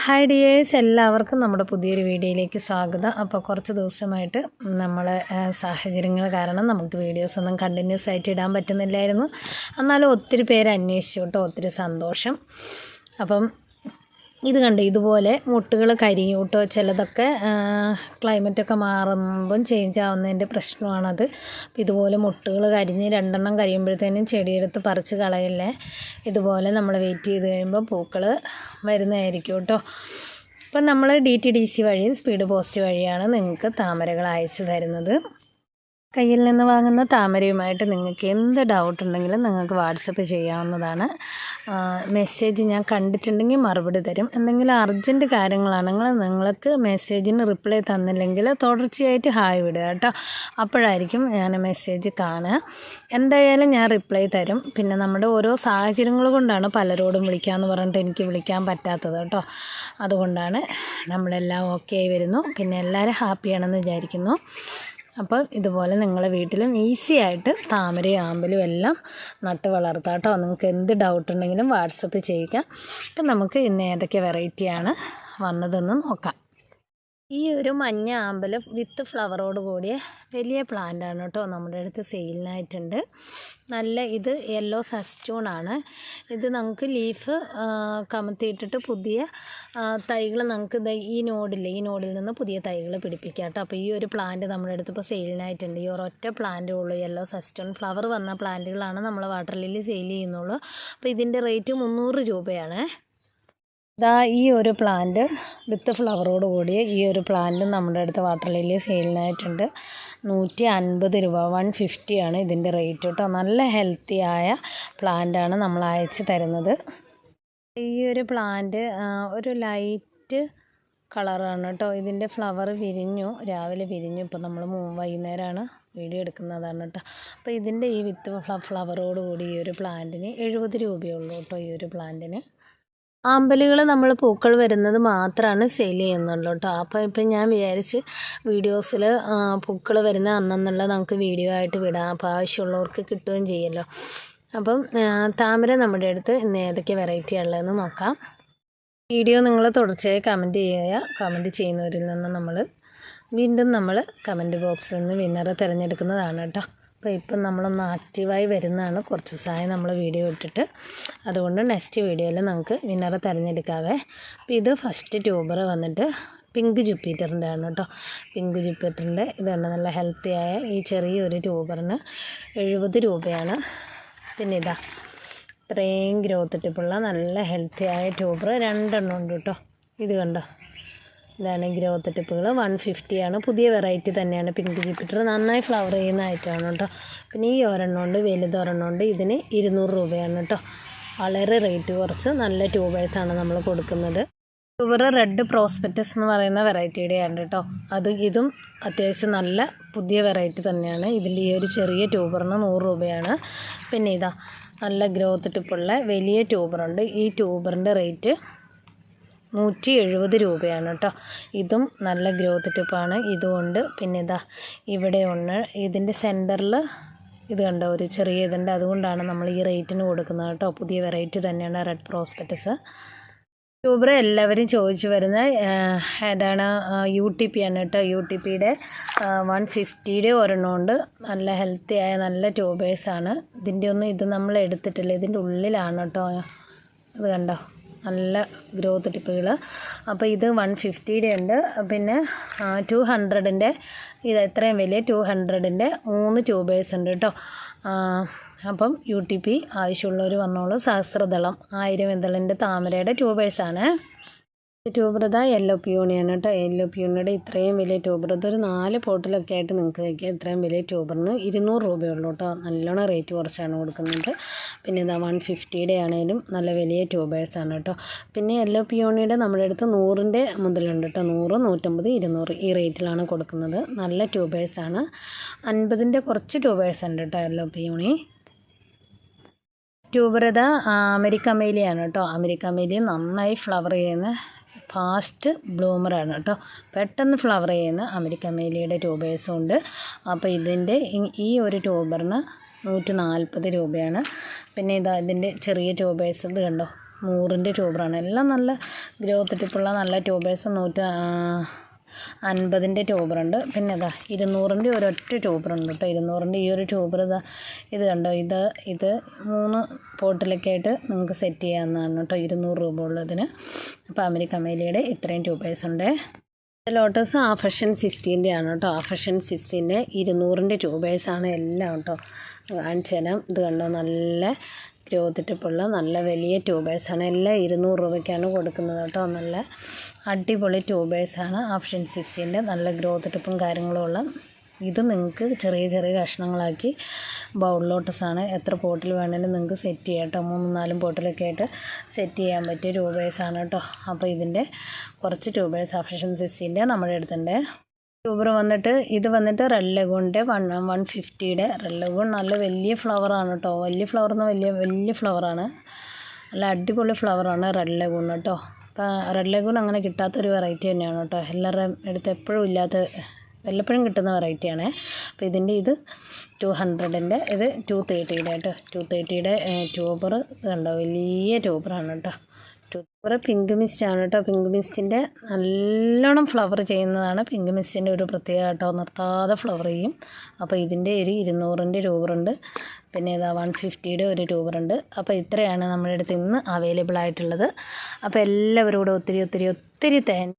Hi dears എല്ലാവർക്കും നമ്മുടെ പുതിയൊരു വീഡിയോയിലേക്ക് സ്വാഗതം. അപ്പോൾ കുറച്ച് ദിവസമായിട്ട് നമ്മൾ സാഹചര്യങ്ങൾ കാരണം നമുക്ക് വീഡിയോസ് ഒന്നും കണ്ടിന്യൂസ് ആയിട്ട് ഇടാൻ പറ്റുന്നില്ലായിരുന്നു. എന്നാലും ഒത്തിരി പേര് അന്വേഷിച്ചു കേട്ടോ. ഒത്തിരി സന്തോഷം. അപ്പം ഇത് കണ്ട്? ഇതുപോലെ മുട്ടുകൾ കരിയും കേട്ടോ. ചിലതൊക്കെ ക്ലൈമറ്റൊക്കെ മാറുമ്പം ചേഞ്ച് ആവുന്നതിന്റെ പ്രശ്നമാണത്. ഇതുപോലെ മുട്ടുകൾ കരിഞ്ഞ് രണ്ടെണ്ണം കരിയുമ്പോഴത്തേനും ചെടിയെടുത്ത് പറിച്ച് കളയല്ലേ? ഇതുപോലെ നമ്മൾ വെയിറ്റ് ചെയ്ത് കഴിയുമ്പോൾ പൂക്കൾ വരുന്നതായിരിക്കും കേട്ടോ. അപ്പം നമ്മൾ ഡി ടി ഡി സി വഴിയും സ്പീഡ് പോസ്റ്റ് വഴിയാണ് നിങ്ങൾക്ക് താമരകൾ അയച്ചു തരുന്നത്. കയ്യിൽ നിന്ന് വാങ്ങുന്ന താമരയുമായിട്ട് നിങ്ങൾക്ക് എന്ത് ഡൗട്ട് ഉണ്ടെങ്കിലും നിങ്ങൾക്ക് വാട്സപ്പ് ചെയ്യാവുന്നതാണ്. മെസ്സേജ് ഞാൻ കണ്ടിട്ടുണ്ടെങ്കിൽ മറുപടി തരും. എന്തെങ്കിലും അർജന്റ് കാര്യങ്ങളാണെങ്കിൽ നിങ്ങൾക്ക് മെസ്സേജിന് റിപ്ലൈ തന്നില്ലെങ്കിൽ തുടർച്ചയായിട്ട് ഹായ് വിടുക കേട്ടോ. അപ്പോഴായിരിക്കും ഞാൻ മെസ്സേജ് കാണുക. എന്തായാലും ഞാൻ റിപ്ലൈ തരും. പിന്നെ നമ്മുടെ ഓരോ സാഹചര്യങ്ങൾ കൊണ്ടാണ് പലരോടും വിളിക്കാമെന്ന് പറഞ്ഞിട്ട് എനിക്ക് വിളിക്കാൻ പറ്റാത്തത് കേട്ടോ. അതുകൊണ്ടാണ് നമ്മളെല്ലാം ഓക്കെ ആയി വരുന്നു. പിന്നെ എല്ലാവരും ഹാപ്പിയാണെന്ന് വിചാരിക്കുന്നു. അപ്പോൾ ഇതുപോലെ നിങ്ങളെ വീട്ടിലും ഈസി ആയിട്ട് താമരയും ആമ്പലും എല്ലാം നട്ട് വളർത്താം കേട്ടോ. നിങ്ങൾക്ക് എന്ത് ഡൗട്ട് ഉണ്ടെങ്കിലും വാട്സപ്പ് ചെയ്യുക അപ്പം നമുക്ക് ഇന്ന് ഏതൊക്കെ വെറൈറ്റിയാണ് വന്നതെന്ന് നോക്കാം. ഈ ഒരു മഞ്ഞ ആമ്പൽ വിത്ത് ഫ്ലവറോട് കൂടിയ വലിയ പ്ലാന്റ് ആണ് കേട്ടോ നമ്മുടെ അടുത്ത് സെയിലിനായിട്ടുണ്ട് നല്ല ഇത് യെല്ലോ സസ്റ്റൂണാണ് ഇത് നമുക്ക് ലീഫ് കമത്തിയിട്ടിട്ട് പുതിയ തൈകൾ നമുക്ക് ഈ നോഡിൽ ഈ നോഡിൽ നിന്ന് പുതിയ തൈകൾ പിടിപ്പിക്കാം കേട്ടോ. അപ്പോൾ ഈ ഒരു പ്ലാന്റ് നമ്മുടെ അടുത്ത് ഇപ്പോൾ സെയിലിനായിട്ടുണ്ട് ഈ ഒരൊറ്റ പ്ലാന്റേ ഉള്ളൂ യെല്ലോ സസ്റ്റൂൺ ഫ്ലവർ വന്ന പ്ലാന്റുകളാണ് നമ്മൾ വാട്ടർ ലില്ലി സെയിൽ ചെയ്യുന്നുള്ളൂ. അപ്പോൾ ഇതിന്റെ റേറ്റ് മുന്നൂറ് രൂപയാണ്. ഇതാ ഈ ഒരു പ്ലാന്റ് വിത്ത് ഫ്ലവറോട് കൂടി ഈ ഒരു പ്ലാന്റ് നമ്മുടെ അടുത്ത് വാട്ടർ ലില്ലി സെയിലിനായിട്ടുണ്ട് നൂറ്റി അൻപത് രൂപ വൺ ഫിഫ്റ്റിയാണ് ഇതിന്റെ റേറ്റ് കേട്ടോ നല്ല ഹെൽത്തി ആയ പ്ലാന്റാണ് നമ്മൾ അയച്ച് തരുന്നത്. ഈ ഒരു പ്ലാന്റ് ഒരു ലൈറ്റ് കളറാണ് കേട്ടോ ഇതിന്റെ ഫ്ലവർ വിരിഞ്ഞു രാവിലെ വിരിഞ്ഞു. ഇപ്പോൾ നമ്മൾ വൈകുന്നേരമാണ് വീഡിയോ എടുക്കുന്നതാണ് കേട്ടോ അപ്പോൾ ഇതിന്റെ ഈ വിത്ത് ഫ്ലവറോട് കൂടി ഈ ഒരു പ്ലാന്റിന് എഴുപത് രൂപയുള്ളൂ കേട്ടോ ഈ ഒരു പ്ലാന്റിന് ആമ്പലുകൾ നമ്മൾ പൂക്കൾ വരുന്നത് മാത്രമാണ് സെയിൽ ചെയ്യുന്നുള്ളൂ കേട്ടോ അപ്പോൾ ഇപ്പം ഞാൻ വിചാരിച്ച് വീഡിയോസിൽ പൂക്കൾ വരുന്ന അന്നെന്നുള്ള നമുക്ക് വീഡിയോ ആയിട്ട് വിടാം. അപ്പോൾ ആവശ്യമുള്ളവർക്ക് കിട്ടുകയും ചെയ്യല്ലോ. അപ്പം താമര നമ്മുടെ അടുത്ത് ഇന്ന് ഏതൊക്കെ വെറൈറ്റി ഉള്ളതെന്ന് നോക്കാം. വീഡിയോ നിങ്ങൾ തുടർച്ചയായി കമന്റ് ചെയ്യുക. കമന്റ് ചെയ്യുന്നവരിൽ നിന്ന് നമ്മൾ വീണ്ടും നമ്മൾ കമന്റ് ബോക്സിൽ നിന്ന് വിന്നറെ തിരഞ്ഞെടുക്കുന്നതാണ് കേട്ടോ അപ്പോൾ ഇപ്പം നമ്മളൊന്ന് ആക്റ്റീവായി വരുന്നതാണ്. കുറച്ച് ദിവസമായി നമ്മൾ വീഡിയോ ഇട്ടിട്ട്. അതുകൊണ്ട് നെക്സ്റ്റ് വീഡിയോയിൽ നമുക്ക് വിന്നറെ തിരഞ്ഞെടുക്കാവേ. അപ്പോൾ ഇത് ഫസ്റ്റ് ട്യൂബർ വന്നിട്ട് പിങ്ക് ജുപ്പീറ്ററിന്റെ ആണ് കേട്ടോ. പിങ്ക് ജുപ്പീറ്ററിന്റെ ഇതാണ് നല്ല ഹെൽത്തിയായ ഈ ചെറിയൊരു ട്യൂബറിന് എഴുപത് രൂപയാണ്. പിന്നെ ഇതാ ഇത്രയും ഗ്രോത്ത് ടിപ്പുള്ള നല്ല ഹെൽത്തിയായ ട്യൂബർ രണ്ടെണ്ണം ഉണ്ട് കേട്ടോ. ഇത് കണ്ടോ? ഇതാണ് ഗ്രോത്ത് ടിപ്പുകൾ. വൺ ആണ്. പുതിയ വെറൈറ്റി തന്നെയാണ്. പിങ്ക് ജിപ്പിറ്റർ നന്നായി ഫ്ലവർ ചെയ്യുന്ന ഐറ്റമാണ് കേട്ടോ പിന്നെ ഈ ഒരെണ്ണം ഉണ്ട് വലുതൊരെണ്ണം ഉണ്ട് ഇതിന് ഇരുന്നൂറ് രൂപയാണ് കേട്ടോ വളരെ റേറ്റ് കുറച്ച് നല്ല ട്യൂബേഴ്സാണ് നമ്മൾ കൊടുക്കുന്നത്. ട്യൂബർ റെഡ് പ്രോസ്പെക്റ്റസ് എന്ന് പറയുന്ന വെറൈറ്റിയുടെയാണ് കേട്ടോ അത് ഇതും അത്യാവശ്യം നല്ല പുതിയ വെറൈറ്റി തന്നെയാണ്. ഇതിന്റെ ഈ ഒരു ചെറിയ ട്യൂബറിന് നൂറ് രൂപയാണ്. പിന്നെ ഇതാ നല്ല ഗ്രോത്ത് ടിപ്പുള്ള വലിയ ട്യൂബറുണ്ട് ഈ ട്യൂബറിന്റെ റേറ്റ് നൂറ്റി എഴുപത് രൂപയാണ് കേട്ടോ. ഇതും നല്ല ഗ്രോത്ത് ടിപ്പാണ്. ഇതുകൊണ്ട് പിന്നെ ഇതാ ഇവിടെ ഒന്ന് ഇതിന്റെ സെന്ററിൽ ഇത് കണ്ടോ? ഒരു ചെറിയ ഇതുണ്ട്. അതുകൊണ്ടാണ് നമ്മൾ ഈ റേറ്റിന് കൊടുക്കുന്നത് കേട്ടോ. പുതിയ വെറൈറ്റി തന്നെയാണ് റെഡ് പ്രോസ്പെക്റ്റസ് യൂട്യൂബർ എല്ലാവരും ചോദിച്ചു വരുന്ന ഏതാണ് യു ടി പി ആണ് കേട്ടോ. യു ടി പിയുടെ വൺ ഫിഫ്റ്റിയുടെ ഒരെണ്ണമുണ്ട്. നല്ല ഹെൽത്തി ആയ നല്ല ട്യൂബേഴ്സാണ്. ഇതിന്റെ ഒന്നും ഇത് നമ്മൾ എടുത്തിട്ടില്ല. ഇതിന്റെ ഉള്ളിലാണ് കേട്ടോ. ഇത് കണ്ടോ? നല്ല ഗ്രോത്ത് ടിപ്പുകൾ അപ്പോൾ ഇത് വൺ ഫിഫ്റ്റിയുടെ ഉണ്ട്. പിന്നെ ടു ഹൺഡ്രഡിന്റെ ഇത് എത്രയും വലിയ ടു ഹൺഡ്രഡിന്റെ മൂന്ന് ട്യൂബേഴ്സ് ഉണ്ട് കേട്ടോ അപ്പം യു ടി പി ആവശ്യമുള്ളവർ വന്നോളൂ. സഹസ്രദളം ആയിരം ഇതളിന്റെ താമരയുടെ ട്യൂബേഴ്സാണ് ട്യൂബർ ഇതാ യെല്ലോ പ്യൂണിയാണ് കേട്ടോ. യെല്ലോ പ്യൂണിയുടെ ഇത്രയും വലിയ ട്യൂബർ ഒരു നാല് പോട്ടിലൊക്കെ ആയിട്ട് നിങ്ങൾക്ക് വയ്ക്കാം. ഇത്രയും വലിയ ട്യൂബറിന് ഇരുന്നൂറ് രൂപയുള്ളൂ കേട്ടോ. നല്ലോണം റേറ്റ് കുറച്ചാണ് കൊടുക്കുന്നത്. പിന്നെ ഇതാ വൺ ഫിഫ്റ്റിയുടെ ആണെങ്കിലും നല്ല വലിയ ട്യൂബേഴ്സാണ് കേട്ടോ. പിന്നെ യെല്ലോ പ്യൂണിയുടെ നമ്മുടെ അടുത്ത് നൂറിന്റെ മുതലുണ്ട് കേട്ടോ. നൂറ് നൂറ്റമ്പത് ഇരുന്നൂറ് ഈ റേറ്റിലാണ് കൊടുക്കുന്നത്. നല്ല ട്യൂബേഴ്സാണ് അൻപതിന്റെ കുറച്ച് ട്യൂബേഴ്സ് ഉണ്ട് കേട്ടോ യെല്ലോ പ്യൂണി ട്യൂബ്രത അമേരിക്ക മേലിയാണ് കേട്ടോ. അമേരിക്ക മേലി നന്നായി ഫ്ലവർ ചെയ്യുന്ന ഫാസ്റ്റ് ബ്ലൂമറാണ് കേട്ടോ. പെട്ടെന്ന് ഫ്ലവർ ചെയ്യുന്ന അമേരിക്ക മേലിയുടെ ട്യൂബേഴ്സും ഉണ്ട്. അപ്പോൾ ഇതിന്റെ ഈ- ഒരു ട്യൂബറിന് നൂറ്റി നാൽപ്പത് രൂപയാണ്. പിന്നെ ഇതാ ഇതിന്റെ ചെറിയ ട്യൂബേഴ്സ് ഇത് കണ്ടോ? നൂറിന്റെ ട്യൂബറാണ് എല്ലാം നല്ല ഗ്രോത്ത് ടിപ്പുള്ള നല്ല ട്യൂബേഴ്സ് നൂറ്റി അൻപതിന്റെ ട്യൂബറുണ്ട് പിന്നെ ഇതാ ഇരുന്നൂറിന്റെ ഒരൊറ്റ ട്യൂബറുണ്ട് കേട്ടോ. ഇരുന്നൂറിന്റെ ഈ ഒരു ട്യൂബർ ഇതാ ഇത് കണ്ടോ? ഇത് ഇത് മൂന്ന് പോട്ടിലൊക്കെ ആയിട്ട് നിങ്ങൾക്ക് സെറ്റ് ചെയ്യാവുന്നതാണ് കേട്ടോ. ഇരുന്നൂറ് രൂപ ഉള്ളതിന്. അപ്പോൾ അമേരിക്ക അമേലിയുടെ ഇത്രയും ട്യൂബേഴ്സ് ഉണ്ട്. ലോട്ടസ് ആഫഷൻ സിക്സ്റ്റീന്റെ ആണ് കേട്ടോ. ആഫഷൻ സിക്സ്റ്റീന്റെ ഇരുന്നൂറിന്റെ ട്യൂബേഴ്സാണ് എല്ലാം കേട്ടോ. കാണിച്ചു തരാം ഇത് കണ്ടോ? നല്ല ഗ്രോത്ത് ടിപ്പുള്ള നല്ല വലിയ ട്യൂബേഴ്സാണ് എല്ലാം ഇരുന്നൂറ് രൂപയ്ക്കാണ് കൊടുക്കുന്നത് കേട്ടോ. നല്ല അടിപൊളി ട്യൂബേഴ്സാണ് സി സിക്സ്റ്റീന്റെ നല്ല ഗ്രോത്ത് ടിപ്പും കാര്യങ്ങളും ഉള്ള. ഇത് നിങ്ങൾക്ക് ചെറിയ ചെറിയ കഷ്ണങ്ങളാക്കി ബൗൾ ലോട്ടസാണ് എത്ര പോട്ടിൽ വേണമെങ്കിലും നിങ്ങൾക്ക് സെറ്റ് ചെയ്യാം കേട്ടോ. മൂന്നും നാലും പോട്ടിലൊക്കെ ആയിട്ട് സെറ്റ് ചെയ്യാൻ പറ്റിയ ട്യൂബേഴ്സാണ് കേട്ടോ. അപ്പോൾ ഇതിന്റെ കുറച്ച് ട്യൂബേഴ്സ് അഫഷൻ സിക്സ്റ്റീന്റെ നമ്മുടെ അടുത്തുണ്ട്. ട്യൂബർ വന്നിട്ട് ഇത് വന്നിട്ട് റെഡ് ലഗൂണിന്റെ വൺ വൺ ഫിഫ്റ്റിയുടെ റെഡ് നല്ല വലിയ ഫ്ലവറാണ് കേട്ടോ വലിയ ഫ്ലവർ എന്ന് വലിയ വലിയ ഫ്ലവറാണ് നല്ല അടിപൊളി ഫ്ലവറാണ് റെഡ് ലഗൂൺ കേട്ടോ അപ്പോൾ റെഡ് ലഗൂൺ അങ്ങനെ കിട്ടാത്തൊരു വെറൈറ്റി തന്നെയാണ് കേട്ടോ എല്ലാവരുടെയും അടുത്ത് എപ്പോഴും ഇല്ലാത്ത വല്ലപ്പോഴും കിട്ടുന്ന വെറൈറ്റിയാണ് അപ്പോൾ ഇതിന്റെ ഇത് ടു ഹൺഡ്രഡിന്റെ ഇത് ടു തേർട്ടിയുടെ കേട്ടോ ടു തേർട്ടിയുടെ ട്യൂബർ കണ്ടോ? വലിയ ട്യൂബറാണ് കേട്ടോ ട്യൂബർ പിങ്ക് മിസ്റ്റ് ആണ് കേട്ടോ. പിങ്ക് മിസ്റ്റിന്റെ നല്ലോണം ഫ്ലവർ ചെയ്യുന്നതാണ്. പിങ്ക് മിസ്റ്റിന്റെ ഒരു പ്രത്യേക കേട്ടോ. നിർത്താതെ ഫ്ലവർ ചെയ്യും. അപ്പോൾ ഇതിന്റെ ഒരു ഇരുന്നൂറിന്റെ രൂപറുണ്ട് പിന്നെ ഇതാ വൺ ഫിഫ്റ്റിയുടെ ഒരു രൂപറുണ്ട് അപ്പോൾ ഇത്രയാണ് നമ്മുടെ അടുത്ത് ഇന്ന് അവൈലബിൾ ആയിട്ടുള്ളത്. അപ്പോൾ എല്ലാവരോടും ഒത്തിരി ഒത്തിരി ഒത്തിരി താങ്ക്